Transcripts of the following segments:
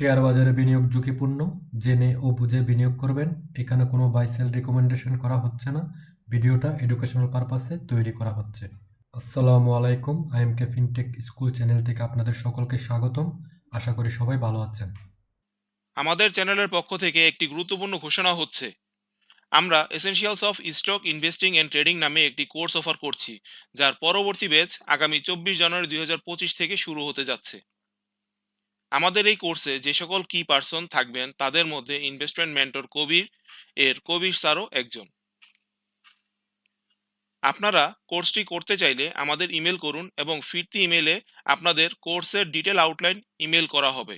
Share বাজারে বিনিয়োগ ঝুঁকিপূর্ণ, জেনে ও বুঝে বিনিয়োগ করবেন। এখানে কোনো বাইসেল রেকমেন্ডেশন করা হচ্ছে না। ভিডিওটা এডুকেশনাল পারপাসে তৈরি করা হচ্ছে। আসসালামু আলাইকুম I am K Fintech school channel থেকে আপনাদের সকলকে স্বাগতম। আশা করি সবাই ভালো আছেন। আমাদের চ্যানেলের পক্ষ থেকে একটি গুরুত্বপূর্ণ ঘোষণা হচ্ছে। আমরা essentials of stock investing and trading নামে একটি কোর্স অফার করছি, যার পরবর্তী ব্যাচ আগামী চব্বিশ জানুয়ারি দুই হাজার পঁচিশ থেকে শুরু হতে যাচ্ছে। আমাদের এই কোর্সে যে সকল কি পার্সন থাকবেন, তাদের মধ্যে ইনভেস্টমেন্ট মেন্টর কবির, এর কবির স্যারও একজন। আপনারা কোর্সটি করতে চাইলে আমাদের ইমেল করুন এবং ফিরতি ইমেলে আপনাদের কোর্সের ডিটেল আউটলাইন ইমেল করা হবে।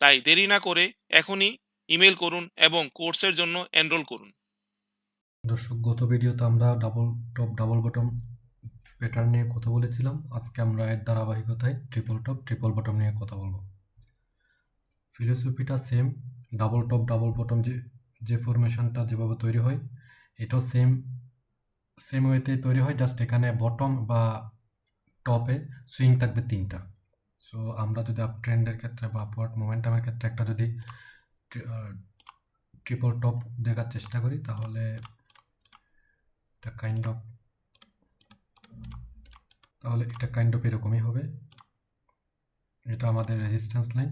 তাই দেরি না করে এখনই ইমেল করুন এবং কোর্সের জন্য এনরোল করুন। দর্শক, গত ভিডিওতে আমরা double top double bottom pattern নিয়ে কথা বলেছিলাম। আজকে আমরা এর ধারাবাহিকতায় ট্রিপল টপ ট্রিপল বটম নিয়ে কথা বলব। ফিলোসফিটা same double top double bottom যে যে ফরমেশনটা যেভাবে তৈরি হয়, এটাও সেম সেম ওয়েতে তৈরি হয়। জাস্ট এখানে বটম বা টপে সুইং থাকবে তিনটা। সো আমরা যদি আপ ট্রেন্ডের ক্ষেত্রে বা আপওয়ার্ড মোমেন্টামের ক্ষেত্রে একটা যদি ট্রিপল টপ দেখার চেষ্টা করি, তাহলে এটা কাইন্ড অফ তাহলে এটা কাইন্ড অফ এরকমই হবে। এটা আমাদের রেজিস্ট্যান্স লাইন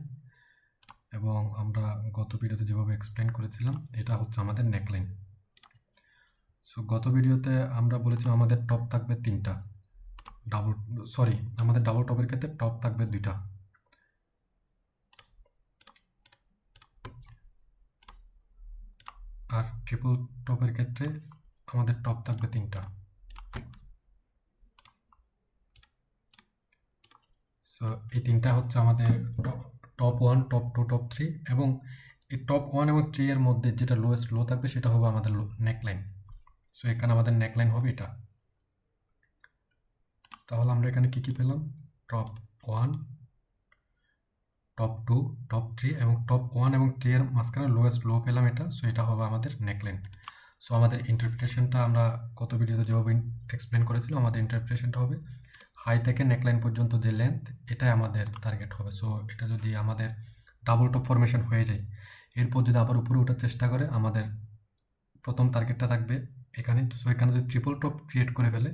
এবং আমরা গত ভিডিওতে যেভাবে এক্সপ্লেন করেছিলাম, এটা হচ্ছে আমাদের নেকলাইন সো গত ভিডিওতে আমরা বলেছিলাম আমাদের টপ থাকবে তিনটা। ডাবল সরি আমাদের ডাবল টপের ক্ষেত্রে টপ থাকবে দুইটা। আর ট্রিপল টপের ক্ষেত্রে আমাদের টপ থাকবে তিনটা। সো এই তিনটা হচ্ছে আমাদের top one top two top three এবং এই টপ ওয়ান এবং থ্রি এর মধ্যে যেটা লোয়েস্ট লো থাকবে সেটা হবে আমাদের নেকলাইন সো এখানে আমাদের নেকলাইন হবে এটা। তাহলে আমরা এখানে কী কী পেলাম? Top one top two top three এবং টপ ওয়ান এবং থ্রি এর মাঝখানে লোয়েস্ট লো পেলাম এটা। সো এটা হবে আমাদের নেকলাইন সো আমাদের ইন্টারপ্রিটেশনটা আমরা কত ভিডিওতে যেভাবে এক্সপ্লেন করেছিলাম, আমাদের ইন্টারপ্রিটেশনটা হবে হাই থেকে নেকলাইন পর্যন্ত যে লেন্থ এটাই আমাদের টার্গেট হবে। সো এটা যদি আমাদের ডাবল টপ ফরমেশন হয়ে যায়, এরপর যদি আবার উপরে ওঠার চেষ্টা করে, আমাদের প্রথম টার্গেটটা থাকবে এখানে। সো এখানে যদি ট্রিপল টপ ক্রিয়েট করে ফেলে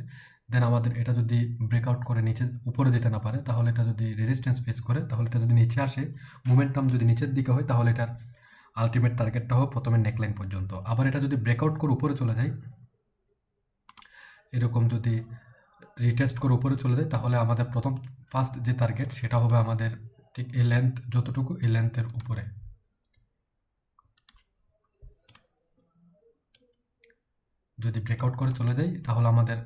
দেন আমাদের এটা যদি ব্রেকআউট করে নিচে, উপরে যেতে না পারে, তাহলে এটা যদি রেজিস্ট্যান্স ফেস করে, তাহলে এটা যদি নিচে আসে মোমেন্টাম যদি নিচের দিকে হয়, তাহলে এটার আলটিমেট টার্গেটটা হবে প্রথমে নেকলাইন পর্যন্ত। আবার এটা যদি ব্রেকআউট করে উপরে চলে যায়, এরকম যদি রিটেস্ট করে উপরে চলে যায়, তাহলে আমাদের প্রথম ফার্স্ট যে টার্গেট সেটা হবে আমাদের ঠিক এই লেন্থ যতটুকু, এই লেন্থের উপরে। যদি ব্রেকআউট করে চলে যায় তাহলে আমাদের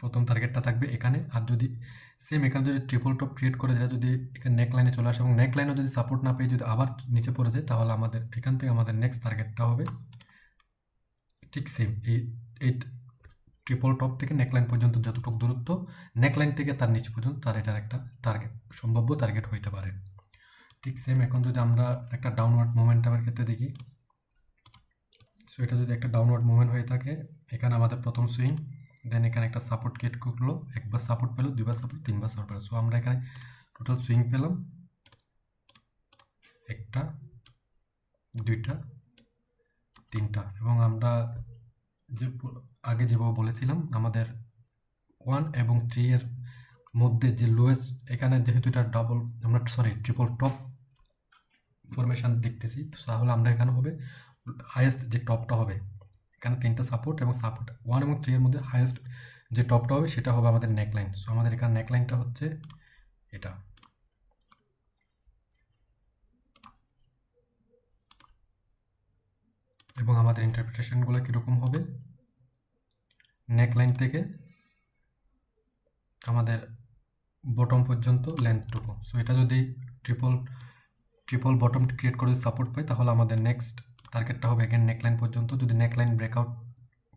প্রথম টার্গেটটা থাকবে এখানে। আর যদি সেম এখানে যদি ট্রিপল টপ ক্রিয়েট করে যেটা যদি এখানে নেক লাইনে চলে আসে এবং নেক লাইনও যদি সাপোর্ট না পেয়ে যদি আবার নিচে পড়ে যায়, তাহলে আমাদের এখান থেকে আমাদের নেক্সট টার্গেটটা হবে ঠিক সেম এই এই ট্রিপল টপ থেকে নেকলাইন পর্যন্ত যতটুকু দূরত্ব নেকলাইন থেকে তার নিচে পর্যন্ত তার এটার একটা টার্গেট সম্ভাব্য টার্গেট হইতে পারে। ঠিক সেম এখন যদি আমরা একটা ডাউনওয়ার্ড মোমেন্টামের ক্ষেত্রে দেখি সো এটা যদি একটা ডাউনওয়ার্ড মুভমেন্ট হয়ে থাকে, এখানে আমাদের প্রথম সুইং দেন এখানে একটা সাপোর্ট কেট করল, একবার সাপোর্ট পেল, দুইবার সাপোর্ট তিনবার সাপোর্ট পেল। সো আমরা এখানে টোটাল সুইং পেলাম। একটা, দুইটা, তিনটা এবং আমরা যে আগে যেভাবে বলেছিলাম, আমাদের ওয়ান এবং থ্রি এর মধ্যে যে লোয়েস্ট এখানে যেহেতু এটা ডাবল আমরা সরি ট্রিপল টপ ফরমেশান দেখতেছি তাহলে আমরা এখানে হবে হায়েস্ট যে টপটা হবে, এখানে তিনটা সাপোর্ট এবং সাপোর্ট ওয়ান এবং থ্রি এর মধ্যে হায়েস্ট যে টপটা হবে, সেটা হবে আমাদের নেকলাইন সো আমাদের এখানে নেকলাইনটা হচ্ছে এটা। এবং আমাদের ইন্টারপ্রিটেশনগুলো কীরকম হবে? নেকলাইন থেকে আমাদের বটম পর্যন্ত লেন্থটুকু সো এটা যদি ট্রিপল ট্রিপল বটম ক্রিয়েট করে সাপোর্ট পাই, তাহলে আমাদের নেক্সট টার্গেটটা হবে এগেন নেকলাইন পর্যন্ত। যদি নেকলাইন ব্রেকআউট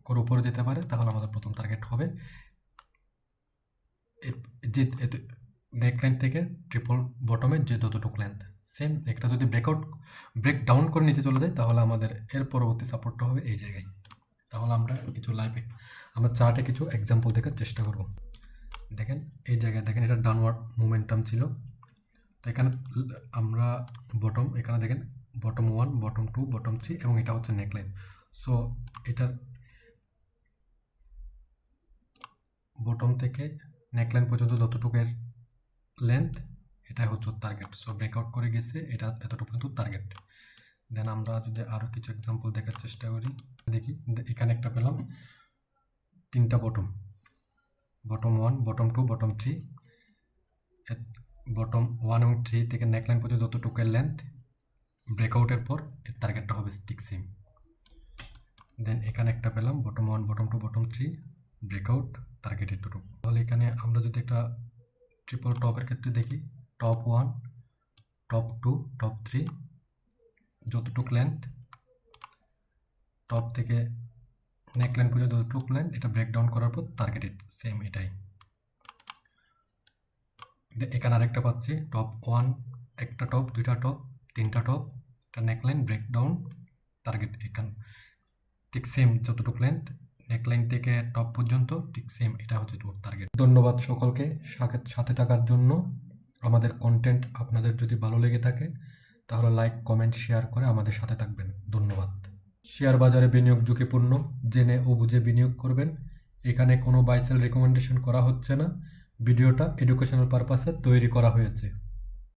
করে উপরে যেতে পারে, তাহলে আমাদের প্রথম টার্গেট হবে যে নেকলাইন থেকে ট্রিপল বটমের যে যতটুকু লেন্থ সেম একটা যদি ব্রেকআউট ব্রেক ডাউন করে নিচে চলে যায়, তাহলে আমাদের এর পরবর্তী সাপোর্টটা হবে এই জায়গায়। তাহলে আমরা কিছু লাইভে আমরা চার্টে কিছু এক্সাম্পল দেখার চেষ্টা করব। দেখেন, এই জায়গায় দেখেন, এটা ডাউনওয়ার্ড মোমেন্টাম ছিল। তো এখানে আমরা বটম এখানে দেখেন bottom one bottom two bottom three এবং এটা হচ্ছে নেকলাইন সো এটার বটম থেকে নেকলাইন পর্যন্ত যতটুকের লেন্থ এটাই হচ্ছে টার্গেট সো ব্রেকআউট করে গেছে, এটা এতটুকু কিন্তু টার্গেট দেন আমরা যদি আরও কিছু এক্সাম্পল দেখার চেষ্টা করি, দেখি এখানে একটা পেলাম। তিনটা bottom bottom one bottom two bottom three bottom one এবং থ্রি থেকে নেকলাইন পর্যন্ত যতটুকুর লেন্থ ব্রেকআউটের পর এর টার্গেটটা হবে স্টিক সেম দেন এখানে একটা পেলাম bottom one bottom two bottom three breakout target এতটুকু তাহলে এখানে আমরা যদি একটা ট্রিপল টপের ক্ষেত্রে দেখি top one top two top three যতটুক লেন্থ টপ থেকে নেকলাইন পর্যন্ত যতটুক লেন্থ এটা ব্রেকডাউন করার পর টার্গেটেড সেম এটাই। এখানে আরেকটা পাচ্ছি টপ ওয়ান একটা টপ দুইটা টপ তিনটা টপ একটা নেকলাইন ব্রেকডাউন টার্গেট এখান। ঠিক সেম যতটুকু লেন্থ নেকলাইন থেকে টপ পর্যন্ত ঠিক সেম এটা হচ্ছে তোর টার্গেট ধন্যবাদ সকলকে সাথে থাকার জন্য। আমাদের কন্টেন্ট আপনাদের যদি ভালো লেগে থাকে তাহলে লাইক কমেন্ট শেয়ার করে আমাদের সাথে থাকবেন। ধন্যবাদ। শেয়ার বাজারে বিনিয়োগ ঝুঁকিপূর্ণ, জেনে ও বুঝে বিনিয়োগ করবেন। এখানে কোনো বাইসেল রেকমেন্ডেশন করা হচ্ছে না। ভিডিওটা এডুকেশনাল পারপাসে তৈরি করা হয়েছে।